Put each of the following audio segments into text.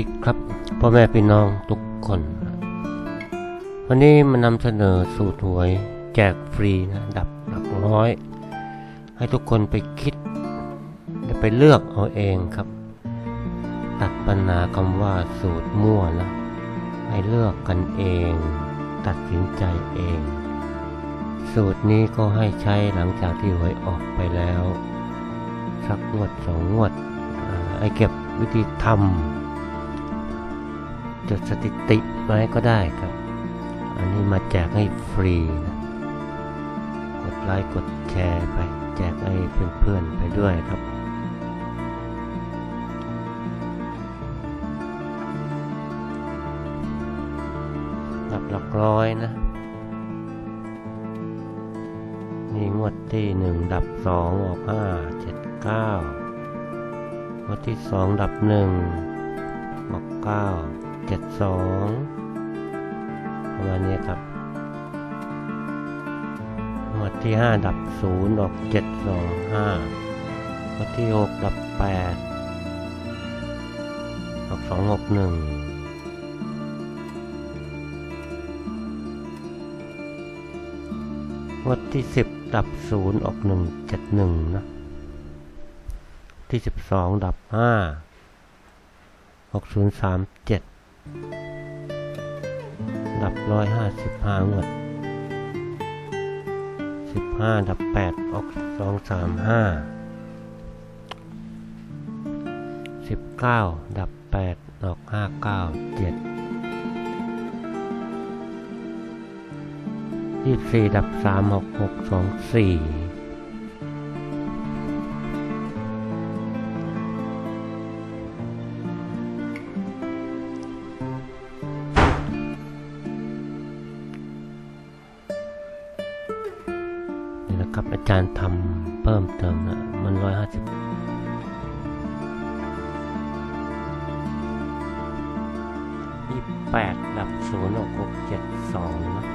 ดีครับพ่อแม่พี่น้องทุกคน วันนี้มานำเสนอสูตรหวย แจกฟรีนะดับหลักร้อย ให้ทุกคนไปคิดและไปเลือกเอาเองครับ ตัดปัญหาคำว่าสูตรมั่วนะให้เลือกกันเอง ตัดสินใจเอง สูตรนี้ก็ให้ใช้หลังจากที่หวยออกไปแล้ว สักงวดสองงวดให้เก็บวิธีทำ จดสถิติไว้ก็ได้ครับ อันนี้มาแจกให้ฟรีนะกดไลค์กดแชร์ไปแจกให้เพื่อนๆไปด้วยครับหลักหลักร้อยนะนี่งวดที่หนึ่งดับสองออกห้าเจ็ดเก้างวดที่สองดับหนึ่งออกเก้า เจ็ดสองประมาณนี้ครับหมวดที่ห้าดับศูนย์ออกเจ็ดสองห้าหมวดที่หกดับแปดออกสองหกหนึ่งหมวดที่สิบดับศูนย์ออกหนึ่งเจ็ดหนึ่งนะที่ 12 ดับ 5 6037 ดับร้อยห้าสิบห้างวดสิบห้าดับแปดออกสองสามห้าสิบเก้าดับแปดออกห้าเก้าเจ็ดยี่สิบสี่ดับสามหกหกสองสี่ นะครับ อาจารย์ทำเพิ่มเติมนะมันร้อยห้าสิบยี่แปดดับศูนย์หกหกเจ็ดสองนะ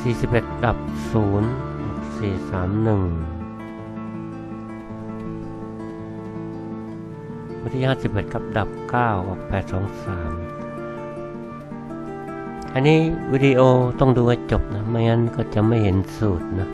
สี่สิบเอ็ดับนึ่ง ที่ห้าสิบเอ็ดกับ ดับเก้าออกแปดสองสามอันนี้วิดีโอต้องดูให้จบนะ ไม่งั้นก็จะไม่เห็นสูตรนะ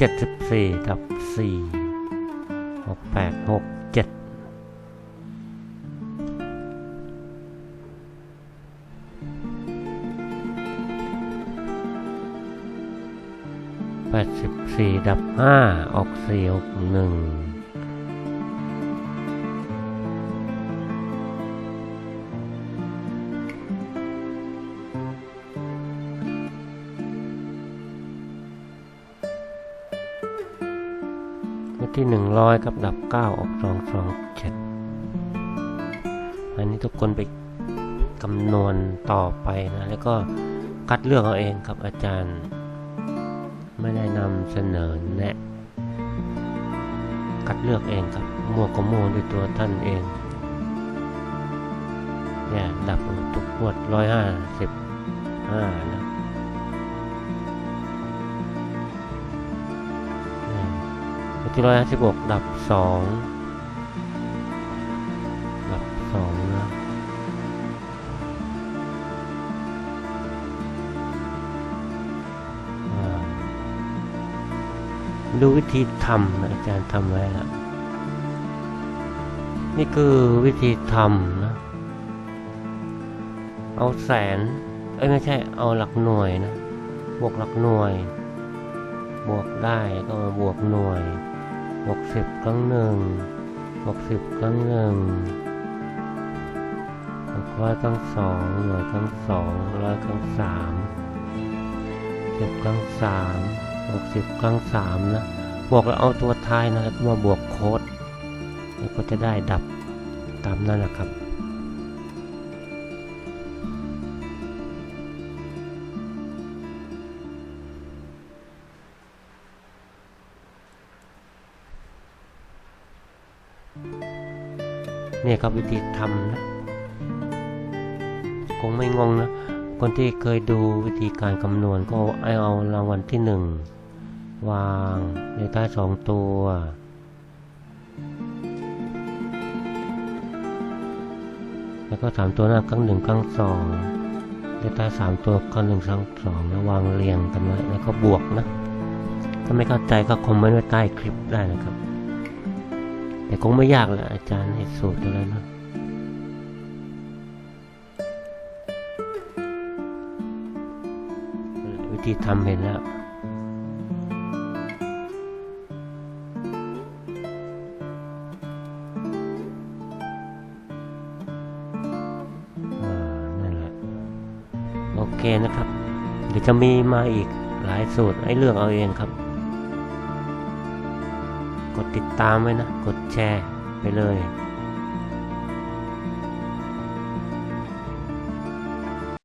74ดับ4 6 8 6 7แปดสิบสี่ดับห้าออกสี่หกหนึ่ง ที่หนึ่งร้อยกับดับเก้าออกสองสองเจ็ดอันนี้ทุกคนไปคำนวณต่อไปนะ แล้วก็คัดเลือกเอาเองครับอาจารย์ ไม่ได้นำเสนอแนะคัดเลือกเองครับมั่วก็มั่วด้วยตัวท่านเองเนี่ยดับทุกงวดร้อยห้าสิบห้านะ ที่ร้อยห้าสิบหกดับสองดับสองนะดูวิธีทำนะอาจารย์ทำไว้แล้วนี่คือวิธีทำนะ เอาแสน เอ้ยไม่ใช่ เอาหลักหน่วยนะ บวกหลักหน่วย บวกได้ก็บวกหน่วย หกสิบครั้งหนึ่งหกสิบครั้งหนึ่งหกร้อยครั้งสองหน่วยครั้งสองร้อยครั้งสามสิบครั้งสามหกสิบครั้งสามนะบวกแล้วเอาตัวท้ายนะแล้วก็มาบวกโค้ดแล้วก็จะได้ดับตามนั้นนะครับ นี่ครับวิธีทำนะคงไม่งงนะ คนที่เคยดูวิธีการคำนวณก็เอาเอารางวัลที่หนึ่งวางในใต้สองตัว แล้วก็สามตัวหน้าครั้งหนึ่งครั้งสองในใต้สามตัวครั้งหนึ่งครั้งสองแล้ววางเรียงกันไว้แล้วก็บวกนะ ถ้าไม่เข้าใจก็คอมเมนต์ไว้ใต้คลิปได้นะครับ แต่คงไม่ยากแหละอาจารย์ให้สูตรแล้วนะวิธีทำเห็นแล้วนั่นแหละโอเคนะครับ เดี๋ยวจะมีมาอีกหลายสูตรให้เลือกเอาเองครับ กดติดตามไว้นะ กดแชร์ไปเลย